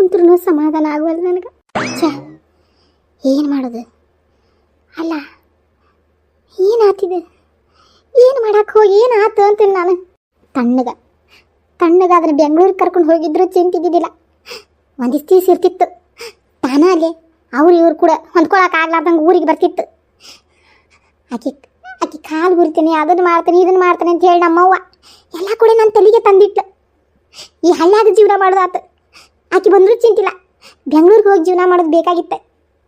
ಕುಂತ್ರು ಸಮಾಧಾನ ಆಗುವಲ್ಲ ನನಗೆ? ಏನು ಮಾಡೋದು? ಅಲ್ಲ, ಏನಾತಿದೆ? ಏನು ಮಾಡಕ್ಕೆ ಹೋಗಿ, ಏನಾತು ಅಂತೀನಿ ನಾನು. ತಣ್ಣಗ ತಣ್ಣಗ ಅದನ್ನ ಬೆಂಗಳೂರಿಗೆ ಕರ್ಕೊಂಡು ಹೋಗಿದ್ರು ಚಿಂತಿದ್ದಿದ್ದಿಲ್ಲ ಒಂದಿಷ್ಟು ದಿವಸ ಇರ್ತಿತ್ತು. ತಾನ ಅಲ್ಲಿ, ಅವ್ರು ಇವ್ರು ಕೂಡ ಹೊಂದ್ಕೊಳಕ್ಕೆ ಆಗ್ಲಾರ್ದಂಗೆ ಊರಿಗೆ ಬರ್ತಿತ್ತು. ಆಕಿ ಆಕಿ ಕಾಲು ಗುರಿತೀನಿ ಅದನ್ನು ಮಾಡ್ತೀನಿ, ಇದನ್ನು ಮಾಡ್ತೀನಿ ಅಂತ ಹೇಳಿ ನಮ್ಮವ್ವ ಎಲ್ಲ ಕೂಡ ನನ್ನ ತಲೆಗೆ ತಂದಿಟ್ಲು. ಈ ಹಳ್ಳ್ಯಾಗ ಜೀವನ ಮಾಡೋದಾತು. ಆಕಿ ಬಂದರೂ ಚಿಂತಿಲ್ಲ. ಬೆಂಗಳೂರಿಗೆ ಹೋಗಿ ಜೀವನ ಮಾಡೋದು ಬೇಕಾಗಿತ್ತೆ.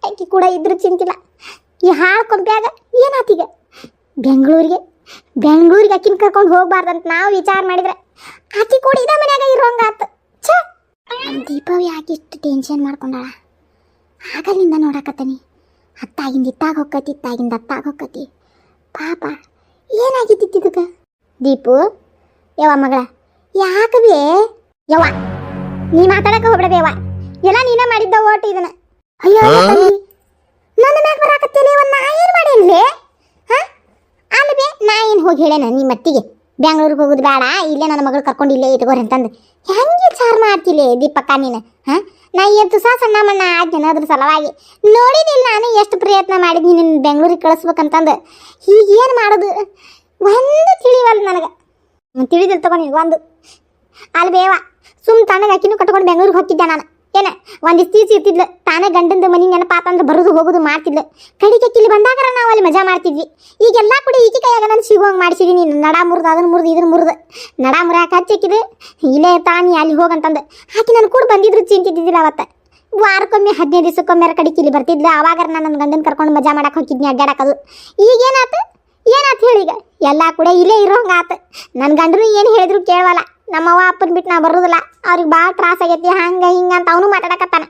ಆಕೆ ಕೂಡ ಇದ್ರೂ ಚಿಂತಿಲ್ಲ. ಈ ಹಾಳು ಕೊಂಪ್ಯಾಗ ಏನಾತೀಗ ಬೆಂಗಳೂರಿಗೆ ಬೆಂಗಳೂರಿಗೆ ಆಕಿನ ಕರ್ಕೊಂಡು ಹೋಗ್ಬಾರ್ದಂತ ನಾವು ವಿಚಾರ ಮಾಡಿದ್ರೆ ಆಕೆ ಕೂಡ ಇದ ಮನ್ಯಾಗ ಇರೋಂಗಾತು. ಛ! ದೀಪಾವಳಿ ಯಾಕೆ ಇಷ್ಟು ಟೆನ್ಷನ್ ಮಾಡ್ಕೊಂಡಾಳ. ಆಗಲಿಂದ ನೋಡಕತ್ತೀನಿ. ಹತ್ತಾಗಿಂದ ಇತ್ತಾಗ ಹೊಕ್ಕತಿ ಇತ್ತಾಗಿಂದ ಹತ್ತಾಗ ಹೊಕ್ಕತಿ ಪಾಪ ಏನಾಗಿದ್ದಿತ್ತು ಇದಕ್ಕೆ? ದೀಪು, ಯವ್ವ ಮಗಳ ಯಾಕವೇ ಯವ್ವ! ನೀ ಮಾತಾಡಕ ಹೋಗ್ಬಿಡದೆ ಯವ್ವ ಎಲ್ಲ ನೀನೇ ಮಾಡಿದ್ದ ಓಟ್ ಇದನ್ನ. ಅಯ್ಯೋ ನನ್ನ ಮ್ಯಾಗ ಬರಾಕತ್ತೇನೆ ಇವ ನಾ ಏನ್ ಮಾಡೇನ್ಲೇ? ಹಾ? ಅಲ್ವೇ ನಾ ಏನು ಹೋಗಿ ಹೇಳೇನ ನಿಮ್ಮ ಮತ್ತಿಗೆ ಬೆಂಗಳೂರಿಗೆ ಹೋಗುದು ಬೇಡ ಇಲ್ಲೇ ನನ್ನ ಮಗಳು ಕರ್ಕೊಂಡು ಇಲ್ಲೇ ಇಟ್ಕೋರಿ ಅಂತಂದು. ಹೆಂಗೆ ಚಾರ್ ಮಾಡ್ತಿಲ್ಲೇ ದೀಪಕ್ಕ ನೀನು? ಹಾ? ನಾ ಎದ್ದು ಸಹ ಸಣ್ಣ ಮಣ್ಣ ಆದ್ನ ಅದ್ರ ಸಲುವಾಗಿ. ನೋಡಿದಿಲ್ಲ ನಾನು ಎಷ್ಟು ಪ್ರಯತ್ನ ಮಾಡಿದ್ನಿ ನಿನ್ನ ಬೆಂಗಳೂರಿಗೆ ಕಳಿಸ್ಬೇಕಂತಂದು. ಹೀಗೆ ಏನು ಮಾಡೋದು? ಒಂದು ತಿಳಿವಲ್ಲ ನನಗೆ. ತಿಳಿದಿಲ್ಲ ತಗೊಂಡು ಒಂದು. ಅಲ್ಲಿ ಬೇವ. ಸುಮ್ ತಾನೆ ಅಕ್ಕಿನೂ ಕಟ್ಕೊಂಡು ಬೆಂಗಳೂರಿಗೆ ಹೋಗ್ತಿದ್ದೆ ನಾನು. ಏನ, ಒಂದಿಷ್ಟು ದಿವಸ ಇರ್ತಿದ್ಲು. ತಾನೇ ಗಂಡಂದು ಮನಿ ನೆನಪಾತಂದ್ರೆ ಬರೋದು ಹೋಗೋದು ಮಾಡ್ತಿದ್ಲು. ಕಡಿಕೆ ಇಲ್ಲಿ ಬಂದಾಗರ ನಾವು ಅಲ್ಲಿ ಮಜಾ ಮಾಡ್ತಿದ್ವಿ. ಈಗೆಲ್ಲ ಕೂಡ ಈಚೆ ಕೈಯಾಗ ನಾನು ಸಿಗೋಂಗೆ ಮಾಡಿಸಿದೀನಿ. ನಡ ಮುರಿದು ಅದನ್ನ ಮುರಿದು ಇದನ್ನ ಮುರಿದು. ನಡ ಮುರಿಯಾಕ ಹಚ್ಚಿಕ್ಕಿದು ಇಲ್ಲೇ ತಾನಿ ಅಲ್ಲಿ ಹೋಗಂತಂದು ಹಾಕಿ ನನ್ನ ಕೂಡ ಬಂದಿದ್ರು ಚಿಂತಿದ್ದಿದ್ದಿಲ್ಲ ಅವತ್ತ. ವಾರಕ್ಕೊಮ್ಮೆ, ಹದಿನೈದು ದಿವಸಕ್ಕೊಮ್ಮೆ ಕಡೆ ಕಿಲ್ಲಿ ಬರ್ತಿದ್ಲು. ಅವಾಗ ನಾನು ನನ್ನ ಗಂಡನ ಕರ್ಕೊಂಡು ಮಜಾ ಮಾಡಕ್ಕೆ ಹೋಗಿದ್ನಿ ಅಡ್ಡಾಡಕದು ಈಗೇನಾತು ಏನಾತು? ಹೇಳಿ ಈಗ? ಎಲ್ಲ ಕೂಡ ಇಲ್ಲೇ ಇರೋಂಗಾತು ನನ್ನ ಗಂಡನು ಏನು ಹೇಳಿದ್ರು ಕೇಳವಲ್ಲ. ನಮ್ಮವ್ವ ಅಪ್ಪನ ಬಿಟ್ಟು ನಾ ಬರೋದಿಲ್ಲ. ಅವ್ರಿಗೆ ಭಾಳ ತ್ರಾಸ ಆಗೈತಿ, ಹಂಗೆ ಹಿಂಗೆ ಅಂತ ಅವನು ಮಾತಾಡಕತ್ತಾನ.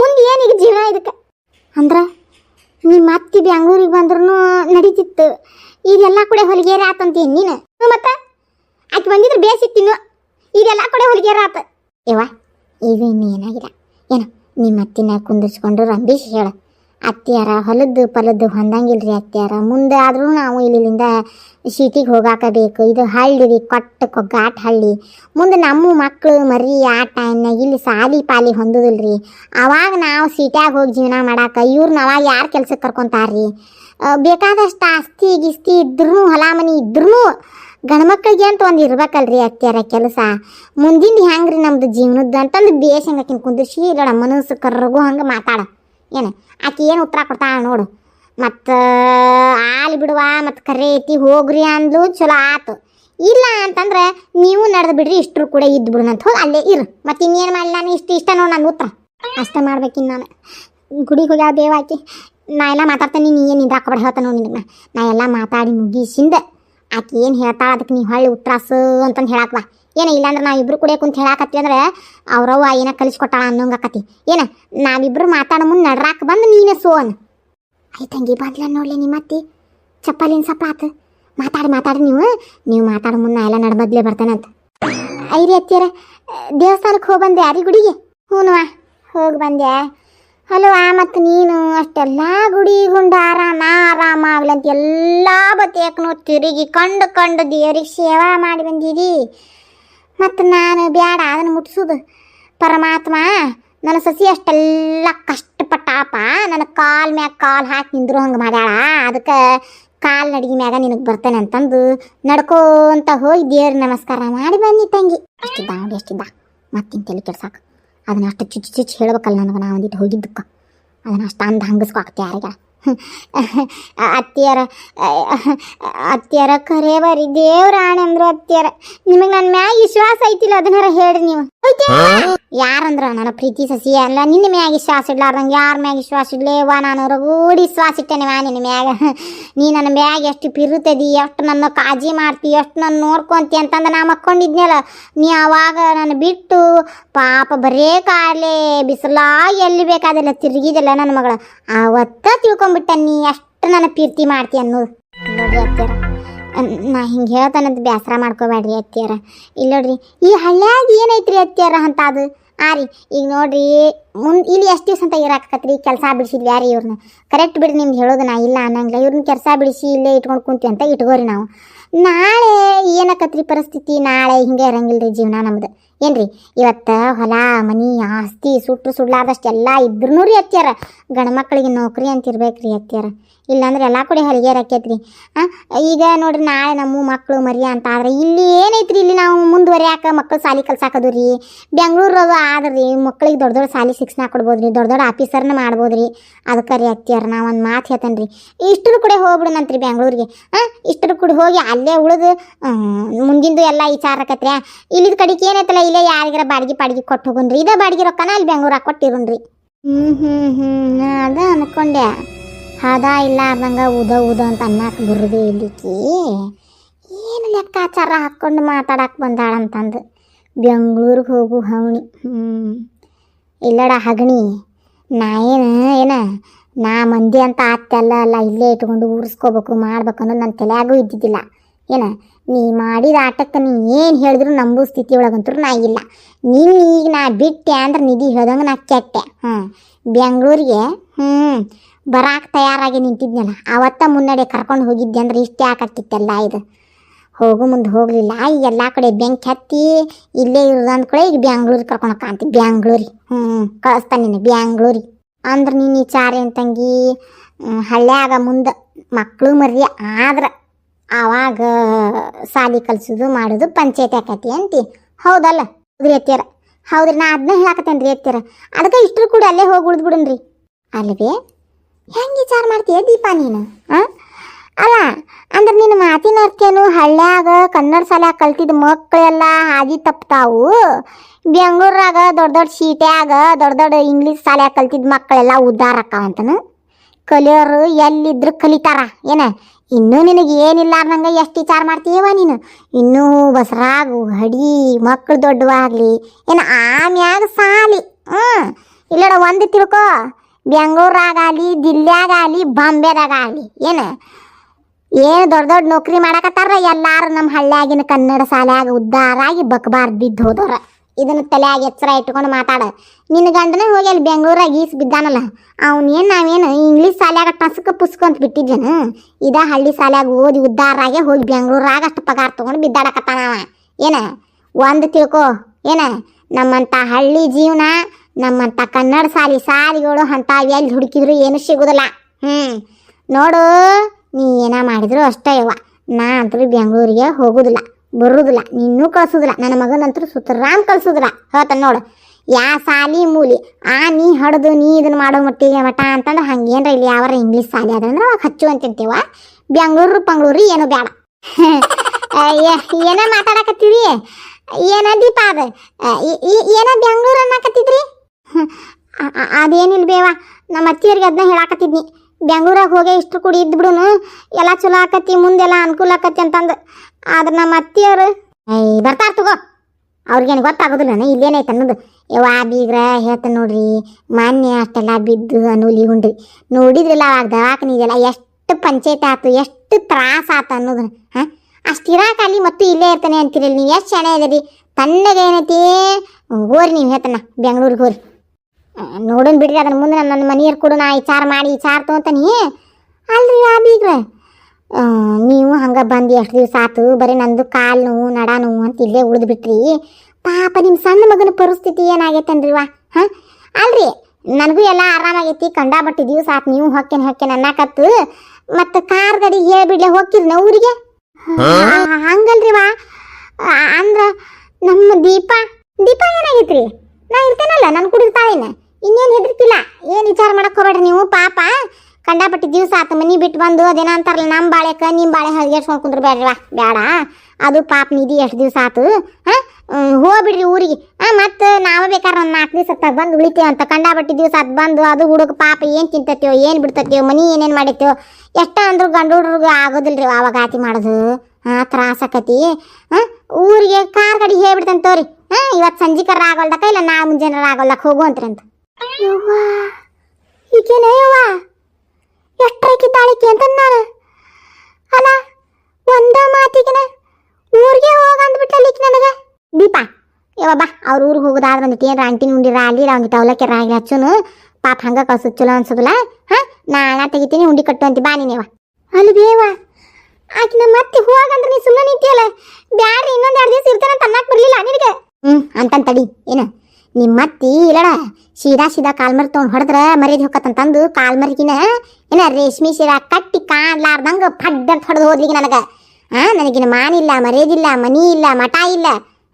ಮುಂದೆ ಏನೀಗ ಜೀವನ ಇದಕ್ಕೆ? ಅಂದ್ರೆ ನಿಮ್ಮ ಅತ್ತಿ ಬೆಂಗಳೂರಿಗೆ ಬಂದ್ರೂ ನಡೀತಿತ್ತು. ಇದೆಲ್ಲ ಕೂಡ ಹೊಲಿಗೆರೆ ಆತಂತೀನಿ ನೀನು? ಮತ್ತೆ? ಆಕೆ ಬಂದಿದ್ರೆ ಬೇಸಿತ್ತಿನ್ನು ಇದೆಲ್ಲ ಕೂಡ ಹೊಲಿಗೆರೆ ಆತ. ಯವ್ವ ಈಗ ಇನ್ನು ಏನಾಗಿಲ್ಲ ಏನು, ನಿಮ್ಮ ಅತ್ತಿನ ಕುಂದಿರ್ಸ್ಕೊಂಡು ರಂಬೀಶ್ ಹೇಳು. ಅತ್ತಿಯಾರ ಹೊಲದ್ದು ಪಲದ್ದು ರೀ ಅತ್ತಿಯಾರ. ಮುಂದೆ ಆದರೂ ನಾವು ಇಲ್ಲಿಂದ ಸಿಟಿಗೆ ಹೋಗಾಕಬೇಕು. ಇದು ಹಳ್ಳಿ ರೀ, ಕೊಟ್ಟ ಕೊಗ್ಗಾಟ ಹಳ್ಳಿ. ಮುಂದೆ ನಮ್ಮ ಮಕ್ಕಳು ಮರಿ ಆ ಟೈಮ್ನಾಗ ಇಲ್ಲಿ ಸಾಲಿ ಪಾಲಿ ರೀ ಅವಾಗ ನಾವು ಸಿಟ್ಯಾಗ ಹೋಗಿ ಜೀವನ ಮಾಡಾಕ ಇವ್ರನ್ನ ಅವಾಗ ಯಾರು ಕೆಲ್ಸಕ್ಕೆ ಕರ್ಕೊಂತಾರ್ರಿ? ಬೇಕಾದಷ್ಟು ಆಸ್ತಿ ಗಿಸ್ತಿ ಇದ್ರೂ ಹೊಲ ಮನೆ ಇದ್ರೂ ಗಂಡ್ಮಕ್ಳಿಗೆ ಅಂತ ಒಂದು ಇರ್ಬೇಕಲ್ರಿ ಅತ್ಯಾರ ಕೆಲಸ. ಮುಂದಿನ ಹೆಂಗ್ರಿ ನಮ್ದು ಜೀವನದ್ದು ಅಂತಂದು ಬೇಷ್ ಹಂಗೆ ಆಕಿನ ಕುಂದಿರ್ಸಿ ಇಲ್ಲ ಮನಸ್ಸು ಕರ್ರಗೂ ಹಂಗೆ ಮಾತಾಡ. ಏನು? ಆಕೆ ಏನು ಉತ್ತರ ಕೊಡ್ತಾಳ ನೋಡು. ಮತ್ತು ಆಲಿ ಬಿಡುವ, ಮತ್ತು ಕರೆ ಐತಿ ಹೋಗ್ರಿ ಅಂದ್ಲು, ಚಲೋ ಆತು. ಇಲ್ಲ ಅಂತಂದ್ರೆ ನೀವು ನಡೆದು ಬಿಡ್ರಿ, ಇಷ್ಟರು ಕೂಡ ಇದ್ದು ಬಿಡು ಅಂತ ಹೋಗಿ ಅಲ್ಲೇ ಇರು. ಮತ್ತು ಇನ್ನೇನು ಮಾಡಲಿ ನಾನು? ಇಷ್ಟು ಇಷ್ಟ ನೋಡಿ ನನ್ನ ಉತ್ತರ ಅಷ್ಟೇ ಮಾಡ್ಬೇಕಿನ್ನು ನಾನು. ಗುಡಿಗೆ ಹೋಗ್ಯಾವ ದೇವಾಕಿ ನಾ ಎಲ್ಲ ಮಾತಾಡ್ತೇನೆ, ನೀ ಏನು ಇದು ಹಾಕೊಬೇಡ ಹೇಳ್ತಾನೆ ನೋಡಿ ನಿನ್ನ ನಾ. ಎಲ್ಲ ಮಾತಾಡಿ ಮುಗಿಸಿಂದ ಆಕೆ ಏನು ಹೇಳ್ತಾಳೆ ಅದಕ್ಕೆ ನೀವು ಹೊಳ್ಳಿ ಉತ್ತರಾಸು ಅಂತಂದು ಹೇಳಕ್ ಬಾ. ಏನ ಇಲ್ಲಾಂದ್ರೆ ನಾವಿಬ್ರು ಕೂಡ ಅಂತ ಹೇಳಾಕತ್ತಿ ಅಂದ್ರೆ ಅವ್ರವ್ವ ಏನ ಕಲಿಸ್ಕೊಟ್ಟಾಳ ಅನ್ನೋಂಗಾಕತಿ ಏನ, ನಾವಿಬ್ರು ಮಾತಾಡೋ ಮುಂದೆ ನಡ್ರಾಕ ಬಂದು ನೀನೇ ಸೋನ್ ಐ ತಂಗಿ ಬಂದ್ಲ ನೋಡ್ಲಿ ನಿಮ್ಮ ಅತ್ತಿ. ಚಪ್ಪಲಿನ ಸಪ್ಪಾತ್ ಮಾತಾಡಿ ಮಾತಾಡಿ ನೀವು. ನೀವು ಮಾತಾಡೋ ಮುನ್ನ ಎಲ್ಲ ನಡ್ಬದ್ಲೇ ಬರ್ತಾನಂತ ಐರಿ ಅತ್ತಿಯರ ದೇವಸ್ಥಾನಕ್ಕೆ ಹೋಗಿ ಬಂದೆ ಯಾರಿ ಗುಡಿಗೆ? ಹ್ಞೂನವ್ವ ಹೋಗಿ ಬಂದೆ. ಆ ಮತ್ತು ನೀನು ಅಷ್ಟೆಲ್ಲ ಗುಡಿ ಗುಂಡಾರ ನಾ ಆರಾಮ ಆಗ್ಲಂತ ಎಲ್ಲ ಬತ್ತೇಕನು ತಿರುಗಿ ಕಂಡು ಕಂಡು ದೇವ್ರಿಗೆ ಸೇವಾ ಮಾಡಿ ಬಂದಿರಿ ಮತ್ತು ನಾನು ಬ್ಯಾಡ, ಅದನ್ನು ಮುಟ್ಸೋದು. ಪರಮಾತ್ಮ, ನನ್ನ ಸಸಿ ಅಷ್ಟೆಲ್ಲ ಕಷ್ಟಪಟ್ಟಾಪ, ನನ್ನ ಕಾಲ್ ಮ್ಯಾಗ ಕಾಲ್ ಹಾಕಿ ನಿಂದ್ರು ಹಂಗೆ ಮಾಡ್ಯಾಳ. ಅದಕ್ಕೆ ಕಾಲ್ ನಡಿಗೆ ಮ್ಯಾಗ ನಿನಗೆ ಬರ್ತೇನೆ ಅಂತಂದು ನಡ್ಕೋಂತ ಹೋಗಿ ದೇವ್ರ ನಮಸ್ಕಾರ ಮಾಡಿ ಬನ್ನಿ ತಂಗಿ. ಅಷ್ಟಿದ್ದ ನೋಡಿ ಅಷ್ಟಿದ್ದ ಮತ್ತಿನ ತಲೆ ಕೆಡ್ಸಾಕ. ಅದನ್ನ ಅಷ್ಟು ಚುಚ್ಚು ಚುಚ್ಚು ಹೇಳ್ಬೇಕಲ್ಲ ನನಗೆ, ನಾ ಒಂದಿಟ್ಟು ಹೋಗಿದ್ದಕ್ಕ. ಅದನ್ನ ಅಷ್ಟು ಅಂದ ಹಂಗಸ್ಕೊ ಆಗ್ತಿ ಅತ್ತಿಯರ ಅತ್ತಿಯರ ಕರೆ ಬರಿ ದೇವ್ರ ಆಣೆ ಅಂದ್ರು ಅತ್ತಿಯರ. ನಿಮಗೆ ನನ್ನ ಮ್ಯಾಗ ವಿಶ್ವಾಸ ಐತಿಲ್ಲ ಅದನ್ನಾರ ಹೇಳ್ರಿ ನೀವು? ಯಾರಂದ್ರ ನನ್ನ ಪ್ರೀತಿ ಸಸಿ ಅಲ್ಲ ನಿನ್ನ ಮ್ಯಾಗ ವಿಶ್ವಾಸ ಇಡ್ಲಾರ್ದಂಗೆ ಯಾರ ಮ್ಯಾಗ ವಿಶ್ವಾಸ ವಾ ನಾನು ರಗೂಡಿ ವಿಶ್ವಾಸ ಇಟ್ಟೇನೆ ಮ್ಯಾ ನಿನ್ನ ಮ್ಯಾಗ. ನೀ ನನ್ನ ಮ್ಯಾಗ ಎಷ್ಟು ಪಿರುತದಿ ಎಷ್ಟು ನನ್ನ ಕಾಳಜಿ ಮಾಡ್ತಿ ಎಷ್ಟು ನನ್ನ ನೋಡ್ಕೊಂತಿ ಅಂತಂದು ನಾ ಮಕ್ಕೊಂಡಿದ್ನಲ್ಲ ನೀ ಅವಾಗ ನನ್ನ ಬಿಟ್ಟು ಪಾಪ ಬರೇ ಕಾಲೇ ಬಿಸಿಲಾಗಿ ಎಲ್ಲಿ ಬೇಕಾದಲ್ಲ ತಿರುಗಿದೆಲ್ಲ ನನ್ನ ಮಗಳ. ಅವತ್ತ ತಿಳ್ಕೊಂಬಿಟ್ಟ ನೀ ಅಷ್ಟು ನನ್ನ ಪ್ರೀತಿ ಮಾಡ್ತಿ ಅನ್ನೋದು ನೋಡ್ರಿ ಅತ್ತಿಯರ ನಾ ಹಿಂಗೆ ಹೇಳ್ತಾನಂತ ಬೇಸರ ಮಾಡ್ಕೋಬೇಡ್ರಿ ಅತ್ತಿಯರ. ಇಲ್ಲ ನೋಡ್ರಿ, ಈ ಹಳ್ಳ್ಯಾಗ ಏನೈತ್ರಿ ಅತ್ತಿಯರ ಅಂತ ಅದು ಆ ರೀ, ಈಗ ನೋಡ್ರಿ, ಮುಂದೆ ಇಲ್ಲಿ ಎಷ್ಟು ದಿವಸ ಅಂತ ಇರಾಕತ್ರಿ ಕೆಲಸ ಬಿಡಿಸಿದ್ವಿ ಯಾರಿ ಇವ್ರನ್ನ ಕರೆಕ್ಟ್ ಬಿಡಿ ನಿಮ್ಗೆ ಹೇಳೋದು ನಾ ಇಲ್ಲ ಅನ್ನಂಗಿಲ್ಲ ಇವ್ರನ್ನ ಕೆಲಸ ಬಿಡಿಸಿ ಇಲ್ಲೇ ಇಟ್ಕೊಂಡು ಕುಂತೀವಿ ಅಂತ ಇಟ್ಕೋರಿ ನಾವು. ನಾಳೆ ಏನಕತ್ರಿ ಪರಿಸ್ಥಿತಿ? ನಾಳೆ ಹಿಂಗೆ ಇರಂಗಿಲ್ಲ ರೀ ಜೀವನ ನಮ್ದು. ಏನ್ರಿ? ಇವತ್ತ ಹೊಲ, ಮನಿ, ಆಸ್ತಿ, ಸುಟ್ಟು ಸುಡ್ಲಾದಷ್ಟು ಎಲ್ಲ ಇದ್ರೂ ರೀ ಅತ್ಯಾರ ಗಂಡ ಮಕ್ಕಳಿಗೆ ನೌಕರಿ ಅಂತ ಇರ್ಬೇಕ್ರಿ ಅತ್ಯಾರ ಇಲ್ಲಾಂದ್ರೆ ಎಲ್ಲ ಕಡೆ ಹರಿಗೇರ್ ಆಕೈತ್ರಿ. ಆ, ಈಗ ನೋಡ್ರಿ ನಾಳೆ ನಮ್ಮ ಮಕ್ಕಳು ಮರಿ ಅಂತ ಆದ್ರೆ ಇಲ್ಲಿ ಏನೈತ್ರಿ ಇಲ್ಲಿ ನಾವು ಮುಂದುವರಿಯಾಕ ಮಕ್ಕಳು ಸಾಲಿ ಕಲ್ಸಾಕದು ರೀ? ಬೆಂಗಳೂರು ಅದು ಆದ್ರಿ ಮಕ್ಕಳಿಗೆ ದೊಡ್ಡ ದೊಡ್ಡ ಸಾಲಿ ಶಿಕ್ಷಣ ಕೊಡ್ಬೋದ್ರಿ, ದೊಡ್ಡ ದೊಡ್ಡ ಆಫೀಸರ್ನ ಮಾಡ್ಬೋದ್ರಿ. ಅದಕ್ಕೆ ರೀ ಅತ್ಯಾರ ನಾ ಒಂದು ಮಾತು ಹೇಳ್ತೇನೆ ರೀ ಇಷ್ಟರ ಕೂಡ ಹೋಗ್ಬಿಡೋಣಂತ್ರಿ ಬೆಂಗಳೂರಿಗೆ ಹಾಂ ಇಷ್ಟರ ಕೂಡ ಹೋಗಿ ಅಲ್ಲೇ ಉಳಿದು ಮುಂದಿಂದು ಎಲ್ಲ ವಿಚಾರಕತ್ರಿ ಇಲ್ಲಿದ ಕಡೆಗೆ ಏನೈತಲ್ಲ ಇಲ್ಲೇ? ಯಾರಿಗಾರ ಬಾಡಿಗೆ ಪಾಡಿಗೆ ಕೊಟ್ಟು ಹೋಗುನ್ರಿ. ಇದೇ ಬಾಡಿಗೆ ರೊಕ್ಕನ ಅಲ್ಲಿ ಬೆಂಗ್ಳೂರಾಗ ಕೊಟ್ಟಿರುನ್ರಿ. ಹ್ಞೂ ಹ್ಞೂ ಹ್ಞೂ ಅದ ಅನ್ಕೊಂಡೆ. ಹದ ಇಲ್ಲ ಅದಂಗ ಉದ ಉದ ಅಂತ ಅನ್ನಕ್ಕೆ ಬರುದೇ ಇಲ್ಲಿಕಿ. ಏನು ಲೆಕ್ಕಾಚಾರ ಹಾಕ್ಕೊಂಡು ಮಾತಾಡಕ್ಕೆ ಬಂದಾಳಂತಂದು ಬೆಂಗ್ಳೂರಿಗೆ ಹೋಗು ಹವಣಿ. ಹ್ಞೂ ಇಲ್ಲಡ ಹಗಣಿ. ನಾ ಏನು, ಏನ? ನಾ ಮಂದಿ ಅಂತ ಆತ್ತೆಲ್ಲ ಅಲ್ಲ, ಇಲ್ಲೇ ಇಟ್ಕೊಂಡು ಊರಿಸ್ಕೋಬೇಕು, ಮಾಡ್ಬೇಕು ಅನ್ನೋದು ನನ್ನ ತಲೆಯಾಗೂ ಇದ್ದಿದ್ದಿಲ್ಲ. ಏನ, ನೀ ಮಾಡಿದ ಆಟಕ್ಕೆ ನೀ ಏನು ಹೇಳಿದ್ರು ನಂಬೋ ಸ್ಥಿತಿ ಒಳಗಂತೂ ನಾ ಇಲ್ಲ. ನೀನು ಈಗ ನಾ ಬಿಟ್ಟೆ ಅಂದ್ರೆ ನಿಧಿ ಹೇಳ್ದಂಗೆ ನಾ ಕೆಟ್ಟೆ. ಹ್ಞೂ ಬೆಂಗಳೂರಿಗೆ ಹ್ಞೂ ಬರಾಕ್ ತಯಾರಾಗಿ ನಿಂತಿದ್ನಲ್ಲ, ಅವತ್ತ ಮುನ್ನಡೆ ಕರ್ಕೊಂಡು ಹೋಗಿದ್ದೆ ಅಂದ್ರೆ ಇಷ್ಟೇ ಆಕತ್ತಿತ್ತೆಲ್ಲ ಇದು? ಹೋಗು ಮುಂದೆ ಹೋಗಲಿಲ್ಲ. ಈ ಎಲ್ಲ ಕಡೆ ಬೆಂಕಿ ಹತ್ತಿ ಇಲ್ಲೇ ಇರೋದು ಕೂಡ ಈಗ ಬ್ಯಾಂಗ್ಳೂರಿಗೆ ಕರ್ಕೊಂಡು ಕಾಂತಿ ಬ್ಯಾಂಗ್ಳೂರಿ ಹ್ಞೂ ಕಳಿಸ್ತಾನೆ ನೀನು ಬ್ಯಾಂಗ್ಳೂರಿಗೆ ಅಂದ್ರೆ ನೀನು ಈ ಏನು ತಂಗಿ ಹಳ್ಳ್ಯಾಗ ಮುಂದೆ ಮಕ್ಕಳು ಮರ್ಯ, ಆದ್ರೆ ಆವಾಗ ಸಾಲಿ ಕಲ್ಸೋದು ಮಾಡೋದು ಪಂಚಾಯತಿ ಆಕತಿ ಅಂತಿ. ಹೌದಲ್ಲ ಅತ್ಯಾರ ಹೌದ್ರಿ, ನಾ ಅದನ್ನ ಹೇಳಾಕತ್ತೇನೆ ರೀ ಅತ್ಯಾರ ಅದಕ್ಕೆ ಇಷ್ಟರು ಕೂಡ ಅಲ್ಲೇ ಹೋಗಿ ಉಳಿದು ಬಿಡನ್ರಿ. ಅಲ್ವೇ? ಹೆಂಗೆ ವಿಚಾರ ಮಾಡ್ತೀಯ ದೀಪಾ ನೀನು? ಹಾಂ ಅಲ್ಲ, ಅಂದ್ರೆ ನಿನ್ನ ಮಾತಿನ ಅರ್ಥೇನು ಹಳ್ಳ್ಯಾಗ ಕನ್ನಡ ಶಾಲ್ಯಾಗ ಕಲ್ತಿದ್ದ ಮಕ್ಕಳೆಲ್ಲ ಹಾದಿ ತಪ್ತಾವು. ಬೆಂಗಳೂರಾಗ ದೊಡ್ಡ ದೊಡ್ಡ ಸೀಟ್ಯಾಗ ದೊಡ್ಡ ದೊಡ್ಡ ಇಂಗ್ಲೀಷ್ ಶಾಲ್ಯಾಗ ಕಲ್ತಿದ್ದ ಮಕ್ಕಳೆಲ್ಲ ಉದ್ಧಾರ ಆಕಾವಂತನು ಕಲಿಯೋರು ಎಲ್ಲಿದ್ರು ಕಲಿತಾರ, ಏನ? ಇನ್ನೂ ನಿನಗೆ ಏನಿಲ್ಲ ಅನ್ನಂಗೆ ಎಷ್ಟು ವಿಚಾರ ಮಾಡ್ತೀಯವ ನೀನು? ಇನ್ನೂ ಬಸರಾಗು ಹಡಿ ಮಕ್ಕಳು ದೊಡ್ಡವಾಗ್ಲಿ, ಏನು ಆಮ್ಯಾಗ ಸಾಲಿ. ಹ್ಞೂ ಇಲ್ಲಡ ಒಂದು ತಿಳ್ಕೊ. ಬೆಂಗಳೂರಾಗಲಿ ದಿಲ್ಲಿಯಾಗಲಿ ಬಾಂಬೆದಾಗಲಿ ಏನು? ಏನು ದೊಡ್ಡ ದೊಡ್ಡ ನೌಕರಿ ಮಾಡಕತ್ತಾರ? ಎಲ್ಲರೂ ನಮ್ಮ ಹಳ್ಳಿಯಾಗಿನ ಕನ್ನಡ ಸಾಲ್ಯಾಗ ಉದ್ದಾರಾಗಿ ಬಕ್ಬಾರ್ದು ಬಿದ್ದು ಹೋದವ್ರ. ಇದನ್ನ ತಲೆಯಾಗಿ ಎಚ್ಚರ ಇಟ್ಕೊಂಡು ಮಾತಾಡ. ನಿನ್ನ ಗಂಡನೇ ಹೋಗಿ ಅಲ್ಲಿ ಬೆಂಗಳೂರಾಗ ಈಸ್ ಬಿದ್ದಾನಲ್ಲ, ಅವನೇನು ನಾವೇನು ಇಂಗ್ಲೀಷ್ ಶಾಲ್ಯಾಗ ಟಸ್ಕ ಪುಸ್ಕ ಅಂತ ಬಿಟ್ಟಿದ್ದೇನು ಇದ ಹಳ್ಳಿ ಶಾಲ್ಯಾಗ ಓದಿ ಉದ್ಧಾರಾಗೆ ಹೋಗಿ ಬೆಂಗಳೂರಾಗ ಅಷ್ಟು ಪಗಾರ ತೊಗೊಂಡು ಬಿದ್ದಾಡಕತ್ತಾನ ಏನ? ಒಂದು ತಿಳ್ಕೋ. ಏನ? ನಮ್ಮಂಥ ಹಳ್ಳಿ ಜೀವನ ನಮ್ಮಂಥ ಕನ್ನಡ ಶಾಲಿ ಸಾಲಿಗಳು ಅಂತ ಎಲ್ಲಿ ಹುಡುಕಿದ್ರು ಏನು ಸಿಗುದಿಲ್ಲ. ಹ್ಞೂ ನೋಡು, ನೀ ಏನ ಮಾಡಿದ್ರು ಅಷ್ಟೇ ಇವ ನಾ ಅಂತೂ ಬೆಂಗಳೂರಿಗೆ ಹೋಗುದಿಲ್ಲ. ಬರುದಿಲ್ಲ, ನಿನ್ನೂ ಕಳ್ಸುದಿಲ್ಲ, ನನ್ನ ಮಗನಂತೂ ಸುತರಾಮ್ ಕಳ್ಸುದಿಲ್ಲ. ಹೇಳ್ತಾನೆ ನೋಡು, ಯಾ ಸಾಲಿ ಮೂಲಿ, ಆ ನೀ ಹಡ್ದು ನೀ ಇದನ್ನ ಮಾಡೋ ಮಟ್ಟಿಗೆ ಮಠ ಅಂತಂದ್ರೆ ಹಂಗೇನ್ರ ಇಲ್ಲಿ ಯಾವಾರ ಇಂಗ್ಲೀಷ್ ಸಾಲಿ ಅದಂದ್ರೆ ಅವಾಗ ಹಚ್ಚು ಅಂತಿರ್ತೀವ ಬೆಂಗಳೂರು ಪಂಗಳೂರು ಏನು ಬೇಡ ಏನ ಮಾತಾಡಕತ್ತೀವಿ ಏನ ದೀಪ ಅದ? ಏನ ಬೆಂಗಳೂರು ಅನ್ನಕತ್ತಿದ್ರಿ? ಅದೇನಿಲ್ಲ ಬೇವ, ನಮ್ಮ ಅತ್ತಿಯವ್ರಿಗೆ ಅದನ್ನ ಹೇಳಾಕತ್ತಿದ್ನಿ. ಬೆಂಗಳೂರಾಗ ಹೋಗಿ ಇಷ್ಟು ಕುಡಿ ಇದ್ಬಿಡುನು, ಎಲ್ಲ ಚಲೋ ಆಕತಿ ಮುಂದೆಲ್ಲ ಅನುಕೂಲ ಆಕತಿ ಅಂತಂದು. ಆದ್ರೆ ನಮ್ಮ ಅತ್ತಿಯವರು ಬರ್ತಾರ ತಗೋ. ಅವ್ರಿಗೇನು ಗೊತ್ತಾಗೋದಿಲ್ಲ ಇಲ್ಲೇನೈತೆ ಅನ್ನೋದು. ಯವ್ವ, ಬೀಗ್ರ ಹೇಳ್ತ ನೋಡ್ರಿ. ಮಾನ್ಯ, ಅಷ್ಟೆಲ್ಲ ಬಿದ್ದು ಅನುಲಿ ಉಂಡ್ರಿ. ನೋಡಿದ್ರಲ್ಲ ಅವಾಗ ದವಾಖಾನಿದೆಲ್ಲ ಎಷ್ಟು ಪಂಚಾಯತ್ ಆತು, ಎಷ್ಟು ತ್ರಾಸ ಆತು ಅನ್ನೋದು. ಹಾಂ? ಅಷ್ಟು ಇರಾಕ ಮತ್ತು ಇಲ್ಲೇ ಇರ್ತಾನೆ ಅಂತೀರಲ್ಲ ನೀವು ಎಷ್ಟು ಚೆನ್ನಾಗಿ ಇದೀರಿ? ತಣ್ಣಗೆ ಏನೈತಿ? ಹೋರಿ ನೀವು ಹೇಳ್ತಾನ. ಬೆಂಗಳೂರಿಗೆ ಹೋರಿ. ನೋಡೋಣ ಬಿಡ್ರಿ ಅದನ್ನ ಮುಂದೆ ನನ್ನ ಮನೆಯವ್ರು ಕೂಡ, ನಾ ವಿಚಾರ ಮಾಡಿ ವಿಚಾರ ತೊಗೊಂತಾನೆ. ಅಲ್ರಿ ಆ ಬೀಗ್ರ? ನೀವು ಹಂಗೆ ಬಂದು ಎಷ್ಟು ದಿವಸ ಆತು? ಬರೀ ನಂದು ಕಾಲು ನೋವು ನಡ ನೋವು ಅಂತ ಇಲ್ಲೇ ಉಳಿದು ಬಿಟ್ರಿ. ಪಾಪ ನಿಮ್ಮ ಸಣ್ಣ ಮಗನ ಪರಿಸ್ಥಿತಿ ಏನಾಗೈತನ್ರಿವ ಹಾಂ? ಅಲ್ರಿ ನನಗೂ ಎಲ್ಲ ಆರಾಮಾಗೈತಿ. ಕಂಡಾಬಟ್ಟಿ ದಿವಸ ಆತು ನೀವು ಹೊಕ್ಕೇನ ಹೊಕ್ಕೇನೆ ಅನ್ನಕತ್ತು. ಮತ್ತು ಕಾರ್ ಗಾಡಿ ಹೇಳ್ಬಿಡ್ಲೆ ಹೋಗ್ತಿರ್ನ ಊರಿಗೆ? ಆ, ಅಂದ್ರೆ ನಮ್ಮ ದೀಪ ದೀಪ ಏನಾಗೈತ್ರಿ? ನಾ ಇರ್ತೇನಲ್ಲ ನಾನು ಕುಡಿತಾಳೇನ ಇನ್ನೇನು ಹೆದರ್ತಿಲ್ಲ ಏನು ವಿಚಾರ ಮಾಡಕ್ಕೆ ಹೋಗ್ಬೇಡ್ರಿ ನೀವು ಪಾಪ. ಕಂಡಾಪಟ್ಟಿ ದಿವಸ ಆತು ಮನಿ ಬಿಟ್ಟು ಬಂದು ಅದೇನ ಅಂತಾರಲ್ಲ ನಮ್ಮ ಬಾಳೆಕ ನಿಮ್ಮ ಬಾಳೆ ಹರಿಗೇರ್ಸ್ಕೊಂಡು ಕುಂದ್ರ ಬೇಡ್ರಿವ ಬೇಡ ಅದು ಪಾಪ ನಿಧಿ ಎಷ್ಟು ದಿವಸ ಆತು, ಹಾಂ? ಹೋಗ್ಬಿಡ್ರಿ ಊರಿಗೆ. ಹಾಂ, ಮತ್ತು ನಾವು ಬೇಕಾದ್ರೆ ಒಂದು ನಾಲ್ಕು ದಿವಸ ತಗ ಬಂದು ಉಳಿತೇವೆ ಅಂತ. ಕಂಡಾಪಟ್ಟಿ ದಿವಸ ಅದು ಬಂದು, ಅದು ಹುಡುಗ ಪಾಪ ಏನು ತಿಂತತ್ಯೋ ಏನು ಬಿಡ್ತತ್ಯೋ ಮನಿ ಏನೇನು ಮಾಡೈತೋ ಎಷ್ಟ ಅಂದ್ರು ಗಂಡು ಹುಡುಗ ಆಗೋದಿಲ್ರಿ ಅವಾಗ ಆತಿ ಮಾಡೋದು. ಹಾಂ, ತ್ರಾಸ ಆಕತಿ. ಹಾಂ, ಊರಿಗೆ ಕಾರ್ ಕಡೆ ಹೇಳ್ಬಿಡ್ತಾನೆ ತೋರಿ. ಹಾಂ ಇವತ್ತು ಸಂಜಿಕರ ಆಗೋಲ್ದಕ್ಕ ಇಲ್ಲ ನಾ ಮುಂಜಾನೆ ಆಗೋಲ್ದಕ್ಕ ಹೋಗುವಂತ್ರಿ ಅಂತ ಈಗೇನೇ ಈಗೇನ ಯವ್ವ? ಎಷ್ಟರಕ್ಕಿದ್ದಾಳಿಕೆ ಅಂತ ನಾನು ಅಲ್ಲ, ಒಂದ ಮಾತಿಗೆ ಊರಿಗೆ ಹೋಗಂದ್ಬಿಟ್ಟಲಿಕ್ಕೆ ನನಗೆ. ದೀಪ, ಯವ್ವ ಬಾ, ಅವ್ರ ಊರಿಗೆ ಹೋಗೋದಾದ್ರೆ ಬಂದಿತ್ತು ಏನಾರ ಅಂಟಿನ ಉಂಡಿರ ಅಲ್ಲಿ ಒಂದಿಟ್ಟು ಅವಲಕ್ಕೆ ರಾಗಿ ಹಚ್ಚುನು. ಪಾಪ ಹಂಗ ಕಸು ಚಲೋ ಅನ್ಸೋದಿಲ್ಲ. ಹಾ, ನಾ ಹಣ ತೆಗಿತೀನಿ, ಉಂಡಿ ಕಟ್ಟು ಅಂತಿ, ಬಾ ನೀನೇವ ಅಲ್ಲಿ ಬೇವ ಆಕಿನ ಮತ್ತೆ ಹೋಗಂದ್ರೆ ನೀ ಸುಮ್ಮನೆ ನಿಂತಿಯಲ್ಲ? ಬ್ಯಾಡ್ರಿ, ಇನ್ನೊಂದು ಎರಡು ದಿವಸ ಇರ್ತಾನೆ ಅಂತ ಅನ್ನಕ್ಕೆ ಬರಲಿಲ್ಲ ನಿನಗೆ. ಹ್ಞೂ ಅಂತಂತಡಿ ತಡಿ, ಏನು? ನಿಮ್ಮ ಅತ್ತಿ ಇಲ್ಲಡ, ಸೀದಾ ಸೀದಾ ಕಾಲ್ಮರಿ ತೊಗೊಂಡು ಹೊಡೆದ್ರ ಮರ್ಯಾದೆ ಹೊಕ್ಕತ್ತಂತಂದು ಕಾಲ್ಮರಿಗಿನ, ಏನ ರೇಷ್ಮೆ ಸೀರಾ ಕಟ್ಟಿ ಕಾಣ್ಲಾರ್ದಂಗ ಫಡ್ ಅಂತ ಹೊಡೆದು ಹೋದ್ಲಿಗೆ ನನಗೆ. ಆ, ನನಗಿನ ಮಾನಿಲ್ಲ ಮರ್ಯಾದಿಲ್ಲ ಮನಿ ಇಲ್ಲ, ಮಠ ಇಲ್ಲ.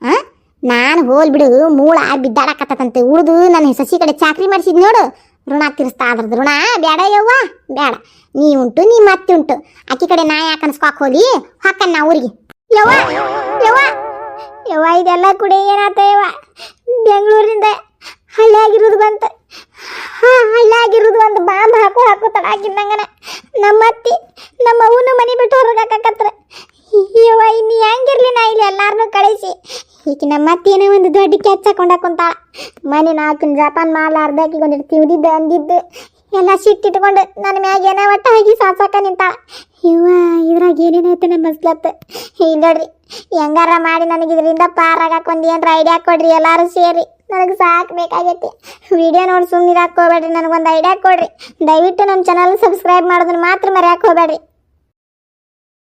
ಆ, ನಾನು ಹೋಲ್ ಬಿಡು, ಮೂಳ ಬಿದ್ದಾಡಕತ್ತಂತೆ ಉಳಿದು ನನ್ನ ಸಸಿ ಕಡೆ ಚಾಕ್ರಿ ಮಾಡಿಸಿದ್ ನೋಡು. ಋಣ ತೀರಿಸ್ತಾ ಅದ್ರದ್ದು ಋಣ ಬೇಡ ಯವ್ವ ಬೇಡ ನೀ ಉಂಟು, ನೀ ಮತ್ತೆ ಉಂಟು. ಆಕಿ ಕಡೆ ನಾ ಯಾಕೆ ಅನ್ಸ್ಕೊಕ್ ಹೋಗಿ ಹಾಕಣ್ಣ ಊರಿಗೆ. ಯವ್ವ ಯವ್ವ ಯವ್ವ, ಇದೆಲ್ಲ ಕುಡಿ ಏನಾತ ಯವ್ವ? ಬೆಂಗಳೂರಿಂದ ಹಳ್ಳಿ ಆಗಿರೋದು ಬಂತ. ಹಾ, ಹಳ್ಳಿ ಆಗಿರೋದು ಒಂದು ಬಾಂಬ್ ಹಾಕು ಹಾಕು ತಡಾಕಿದ್ದಂಗನ ನಮ್ಮ ಅತ್ತಿ, ನಮ್ಮ ಅವನು ಮನೆ ಬಿಟ್ಟು ಹೊರಗೆ ಹಾಕಕತ್ರ ಯವ್ವ, ಇನ್ನು ಹೆಂಗಿರ್ಲಿ ನಾ ಇಲ್ಲಿ ಎಲ್ಲಾರನ್ನೂ ಕಳಿಸಿ. ಈಗ ನಮ್ಮ ಅತ್ತಿ ಏನೋ ಒಂದು ದೊಡ್ಡ ಕೆಚ್ಚ ಹಾಕೊಂಡ ಕುಂತಾಳ. ಮನೆ ನಾಲ್ಕು ಜಪಾನ್ ಮಾಡ್ಲಾರ್ದಾಕಿ ಒಂದಿಟ್ಟು ತಿಂದಿದ್ದು, ಅಂದಿದ್ದು. ಎಲ್ಲ ಸಿಟ್ಟಿಟ್ಕೊಂಡು ನನ್ನ ಮ್ಯಾಗ ಏನೋ ಒಟ್ಟ ಹಾಕಿ ಸಾಸಾಕ ನಿಂತಾಳ. ಇವ ಇದ್ರಾಗ ಏನೇನೈತೆ ನಮ್ಮ ಮಸ್ಲತ್ತು ಇಲ್ಲ ನೋಡ್ರಿ ಹೆಂಗಾರ ಮಾಡಿ ನನಗೆ ಇದರಿಂದ ಪಾರಾಗಕ್ಕೆ ಒಂದು ಏನಾರ ಐಡಿಯಾ ಕೊಡ್ರಿ, ಎಲ್ಲರೂ ಸೇರಿ. ನನಗೆ ಸಾಕು ಬೇಕಾಗೈತಿ. ವಿಡಿಯೋ ನೋಡಿ ಸುಮ್ಮನೆ ಹೋಗ್ಬೇಡ್ರಿ, ನನಗೊಂದು ಐಡಿಯಾ ಕೊಡ್ರಿ. ದಯವಿಟ್ಟು ನಮ್ಮ ಚಾನಲ್ ಸಬ್ಸ್ಕ್ರೈಬ್ ಮಾಡೋದನ್ನ ಮಾತ್ರ ಮರ್ಯಾಕೆ ಹೋಗ್ಬೇಡ್ರಿ.